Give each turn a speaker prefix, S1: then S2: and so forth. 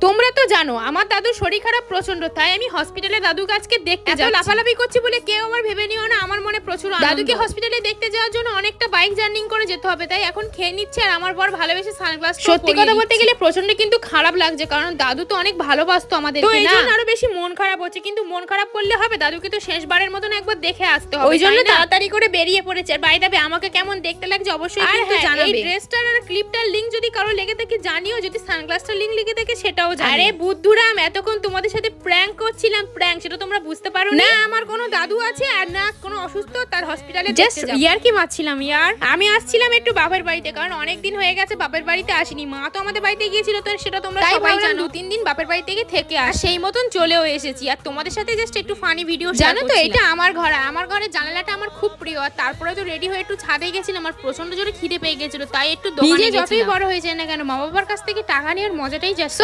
S1: তোমরা তো জানো আমার দাদুর শরীর খারাপ প্রচণ্ড তাই আমি হসপিটালে দাদু গাছকে দেখতে যাচ্ছি। লাফালাফি করছি বলে কেউ আমার ভেবে দাদুকে হসপিটালে দেখতে যাওয়ার জন্য অনেকটা বাইক জার্নিং করে যেতে হবে তাই এখন খেয়ে নিচ্ছে আর আমার বর ভালোবেসে সানগ্লাস সত্যি কথা বলতে গেলে প্রচণ্ড কিন্তু খারাপ লাগছে কারণ দাদু তো অনেক ভালোবাসতো আমাদের তো এই জন্য আরও বেশি মন খারাপ হচ্ছে কিন্তু মন খারাপ করলে হবে দাদুকে তো শেষবারের মতন একবার দেখে আসতে হবে ওই জন্য তাড়াতাড়ি করে বেরিয়ে পড়েছে আর বাই বাইরে আমাকে কেমন দেখতে লাগছে অবশ্যই কিন্তু জানাবে এই ড্রেসটার আর ক্লিপটার লিংক যদি কারও লেগে থাকে জানিও যদি সানগ্লাসটার লিংক লেগে থাকে সেটাও জানিও। আরে বুদ্ধুরাম এতক্ষণ তোমাদের সাথে প্র্যাঙ্ক করছিলাম প্র্যাঙ্ক সেটা তোমরা বুঝতে পারো না আমার কোনো দাদু আছে আর না কোনো অসুস্থ তার হসপিটালে জাস্ট ইয়ার কি মারছিলাম ইয়ার। আমি আসছিলাম একটু বাপের বাড়িতে কারণ অনেক দিন হয়ে গেছে বাপের বাড়িতে আসিনি। মা তো আমাদের বাড়িতে গিয়েছিল তো সেটা তোমরা সবাই জানো। তিন দিন বাপের বাড়ি থেকে থেকে আর সেই মতন চলেও এসেছি। আর তোমাদের সাথে জাস্ট একটু ফানি ভিডিও জানো তো এটা আমার ঘর আমার ঘরের জানালাটা আমার খুব প্রিয়। আর তারপরে তো রেডি হয়ে একটু ছাদে গেছিলাম আমার প্রচণ্ড জোরে খিদে পেয়ে গেছিল তাই একটু দোকানে যতই বড় হয়েছে না কেন মা বাবার কাছ থেকে টাকা নেওয়ার মজাটাই জাস্ট